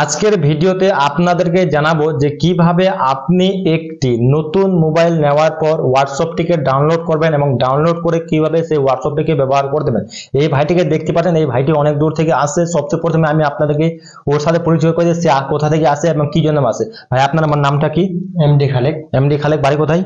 আজকের ভিডিওতে আপনাদেরকে জানাব যে কীভাবে আপনি একটি নতুন মোবাইল নেওয়ার পর হোয়াটসঅ্যাপটিকে ডাউনলোড করবেন এবং ডাউনলোড করে কীভাবে সেই হোয়াটসঅ্যাপটিকে ব্যবহার করে দেবেন এই ভাইটিকে দেখতে পাচ্ছেন এই ভাইটি অনেক দূর থেকে আসছে সবচেয়ে প্রথমে আমি আপনাদেরকে ওর সাথে পরিচয় করে দিচ্ছি কোথা থেকে আসে এবং কি জন্য আসে। ভাই আপনার আমার নামটা কি? এমডি খালেক। এমডি খালেক বাড়ি কোথায়?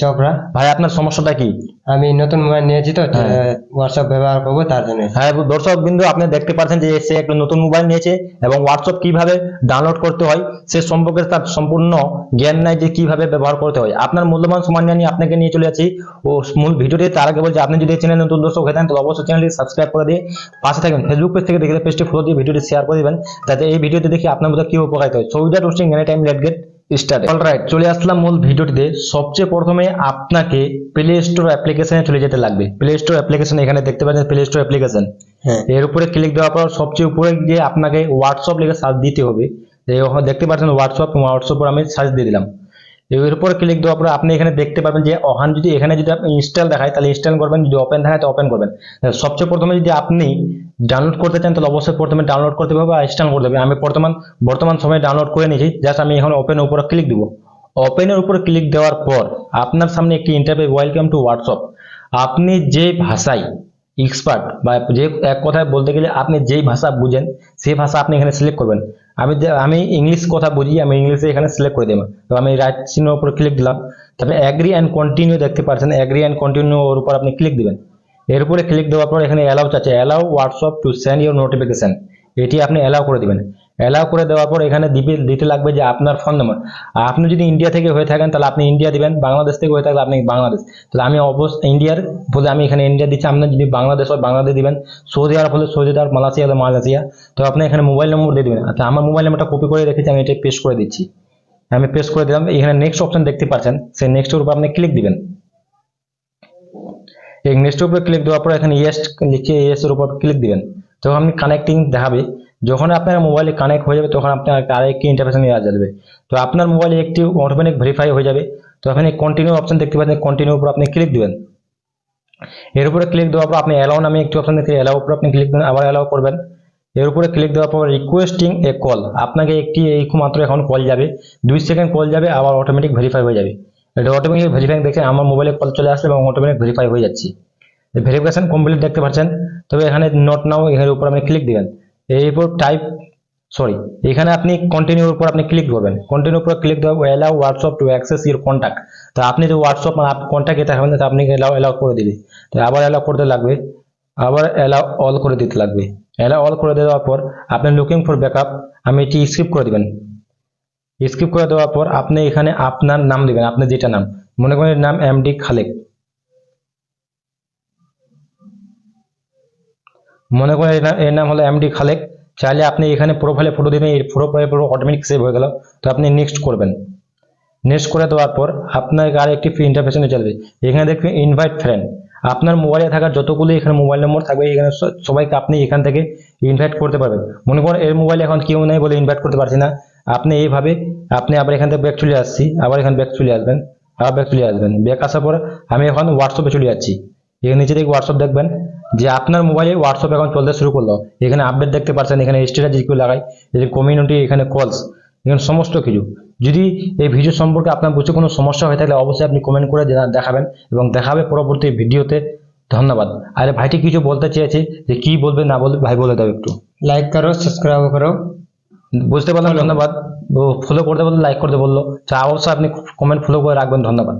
চপড়া। ভাই আপনার সমস্যাটা কি? আমি নতুন মোবাইল নিয়েছি তো হ্যাঁ। হোয়াটসঅ্যাপ ব্যবহার করব তার জন্য। হ্যাঁ দর্শক বিন্দু আপনি দেখতে পাচ্ছেন যে সে একটা নতুন মোবাইল নিয়েছে এবং হোয়াটসঅ্যাপ কীভাবে ডাউনলোড করতে হয়, সে সম্পর্কে তার সম্পূর্ণ জ্ঞান নাই যে কীভাবে ব্যবহার করতে হয়। আপনার মূল্যবান সমান নিয়ে আপনাকে নিয়ে চলে যাচ্ছি ও মূল ভিডিওটি তার আগে বলছি, আপনি যদি চ্যানেল নতুন দর্শক হয়ে থাকেন, তাহলে অবশ্যই চ্যানেলটি সাবস্ক্রাইব করে দিয়ে পাশে থাকবেন। ফেসবুক পেজ থেকে দেখে পেজটি ফলো দিয়ে ভিডিওটি শেয়ার করে দেবেন, যাতে এই ভিডিওতে দেখে আপনার মধ্যে কি উপকারিত হয়। সৌদা টোস্টিং any time let get start alright চলে আসলাম মূল ভিডিওটিতে। সবচেয়ে প্রথমে আপনাকে প্লে স্টোর অ্যাপ্লিকেশনে চলে যেতে লাগবে। প্লে স্টোর অ্যাপ্লিকেশন এখানে দেখতে পাচ্ছেন প্লে স্টোর অ্যাপ্লিকেশন হ্যাঁ। এর উপরে ক্লিক দেওয়ার পর সবচেয়ে উপরে গিয়ে আপনাকে হোয়াটসঅ্যাপ লিখে সার্চ দিতে হবে। দেখতে পাচ্ছেন হোয়াটসঅ্যাপ হোয়াটসঅ্যাপ আমি সার্চ দিয়ে দিলাম। এর উপরে ক্লিক দেওয়ার পরে আপনি এখানে দেখতে পাবেন যে ওখান যদি এখানে যদি আপনি ইনস্টল দেখায়, তাহলে ইনস্টল করবেন, যদি ওপেন দেখায়, তো ওপেন করবেন। সবচেয়ে প্রথমে যদি আপনি ডাউনলোড করতে চান, তাহলে অবশ্যই প্রথমে ডাউনলোড করতে হবে বা ইনস্টল করতে হবে। আমি বর্তমান বর্তমান সময়ে ডাউনলোড করে নিয়েছি জাস্ট আমি এখন ওপেনের উপরে ক্লিক দিব। ওপেনের উপরে ক্লিক দেওয়ার পর আপনার সামনে একটি ইন্টারভিউ ওয়েলকাম টু হোয়াটসঅ্যাপ আপনি যে ভাষায় এক্সপার্ট বা যে এক কথায় বলতে গেলে আপনি যেই ভাষা বুঝেন, সেই ভাষা আপনি এখানে সিলেক্ট করবেন। আমি আমি ইংলিশ কথা বুঝি, আমি ইংলিশে এখানে সিলেক্ট করে দেবো। তো আমি রাইট চিহ্ন উপর ক্লিক দিলাম। তারপরে অ্যাগ্রি অ্যান্ড কন্টিনিউ দেখতে পাচ্ছেন অ্যাগ্রি অ্যান্ড কন্টিনিউ ওর উপর আপনি ক্লিক দিবেন। এর উপরে ক্লিক দেওয়ার পর এখানে অ্যালাউ চাচ্ছে allow WhatsApp to send your notification এটি আপনি অ্যালাউ করে দিবেন। অ্যালাউ করে দেওয়ার পর এখানে দিবে দিতে লাগবে যে আপনার ফোন নম্বর আপনি যদি ইন্ডিয়া থেকে হয়ে থাকেন, তাহলে আপনি ইন্ডিয়া দিবেন। বাংলাদেশ থেকে হয়ে থাকলে আপনি বাংলাদেশ। তাহলে আমি অবশ্য ইন্ডিয়ার বলে আমি এখানে ইন্ডিয়া দিচ্ছি। আপনি যদি বাংলাদেশ হয়, বাংলাদেশ দিবেন। সৌদি আরব হলে সৌদি আরব, মালয়েশিয়া হলে মালয়েশিয়া। তো আপনি এখানে মোবাইল নম্বর দিয়ে দিবেন। আচ্ছা আমার মোবাইল নাম্বারটা কপি করে রেখেছি, আমি এটা পেস্ট করে দিচ্ছি। আমি পেস্ট করে দিলাম। এখানে নেক্সট অপশন দেখতে পাচ্ছেন। সেই নেক্সটের উপর আপনি ক্লিক দিবেন। এই নেক্সটের উপরে ক্লিক দেওয়ার পর এখানে ইয়েস লিখে ইয়েস এর উপর ক্লিক দিবেন। তখন আপনি কানেক্টিং দেখাবে। যখন আপনার মোবাইলে কানেক্ট হয়ে যাবে, তখন আপনার আরেকটি ইন্টারফেস নিয়ে আসা যাবে। তো আপনার মোবাইলে একটি অটোমেটিক ভেরিফাই হয়ে যাবে। তো আপনি কন্টিনিউ অপশন দেখতে পাচ্ছেন কন্টিনিউ উপর আপনি ক্লিক দিবেন। এর উপরে ক্লিক দেওয়ার পর আপনি অ্যালাউ নামে একটি অপশন দেখতে অ্যালাউ উপর আপনি ক্লিক দেবেন, আবার অ্যালাউ করবেন। এর উপরে ক্লিক দেওয়ার পর রিকোয়েস্টিং এ কল আপনাকে একটি এই মাত্র এখন কল যাবে। দুই সেকেন্ড কল যাবে, আবার অটোমেটিক ভেরিফাই হয়ে যাবে। এটা অটোমেটিক ভেরিফাই দেখে আমার মোবাইলে কল চলে আসবে এবং অটোমেটিক ভেরিফাই হয়ে যাচ্ছে। ভেরিফিকেশন কমপ্লিট দেখতে পাচ্ছেন। তবে এখানে নোট নাও এখানে উপর আপনি ক্লিক দিবেন। এরপর টাইপ সরি এখানে আপনি কন্টিনিউর উপর আপনি ক্লিক করবেন। কন্টিনিউ উপর ক্লিক দেওয়া allow WhatsApp to access your contact তো আপনি যে হোয়াটসঅ্যাপ কন্ট্যাক্ট এটা থাকবেন, তো আপনি অ্যালাউ অ্যালাউ করে দিবে তো আবার অ্যালাউ করতে লাগবে, আবার অ্যালাউ অল করে দিতে লাগবে। অ্যালাউ অল করে দেওয়ার পর আপনি লুকিং ফর ব্যাকআপ আমি এটি স্কিপ করে দিবেন। স্কিপ করে দেওয়ার পর আপনি এখানে আপনার নাম দিবেন আপনি যেটা নাম। মনে করেন নাম এমডি খালেক মনে করেন এর নাম- হলো এমডি খালেক। চাইলে আপনি এখানে প্রোফাইলে ফটো দিবেন, এই প্রোফাইলে পুরো অটোমেটিক সেভ হয়ে গেল। তো আপনি নেক্সট করবেন। নেক্সট করে দেওয়ার পর আপনার আর একটি ইন্টারফেশনে চলবে। এখানে দেখবেন ইনভাইট ফ্রেন্ড আপনার মোবাইলে থাকা যতগুলো এখানে মোবাইল নম্বর থাকবে, এখানে সবাইকে আপনি এখান থেকে ইনভাইট করতে পারবেন। মনে করেন এর মোবাইলে এখন কেউ নেই বলে ইনভাইট করতে পারছি না। আপনি এইভাবে আপনি আবার এখান থেকে ব্যাক চলে আসছি, আবার এখানে ব্যাক চলে আসবেন, আবার ব্যাক চলে আসবেন। ব্যাক আসার পর আমি এখন হোয়াটসঅ্যাপে চলে যাচ্ছি। এখানে নিচে থেকে হোয়াটসঅ্যাপ দেখবেন। যে আপনার মোবাইলে হোয়াটসঅ্যাপ এখন চলতে শুরু করল এখানে আপডেট দেখতে পাচ্ছেন এখানে স্ট্যাটাস যেগুলো লাগাই যে কমিউনিটি এখানে কলস এখানে সমস্ত কিছু। যদি এই ভিডিও সম্পর্কে আপনার বুঝতে কোনো সমস্যা হয়ে থাকলে অবশ্যই আপনি কমেন্ট করে দেখাবেন এবং দেখাবে পরবর্তী ভিডিওতে ধন্যবাদ। আর ভাইটি কিছু বলতে চেয়েছে যে কি বলবে না বলবে ভাই বলে দাও একটু। লাইক করো সাবস্ক্রাইব করো। বুঝতে পারলাম ধন্যবাদ। ফলো করতে বলল লাইক করতে বলল। তা অবশ্যই আপনি কমেন্ট ফলো করে রাখবেন ধন্যবাদ।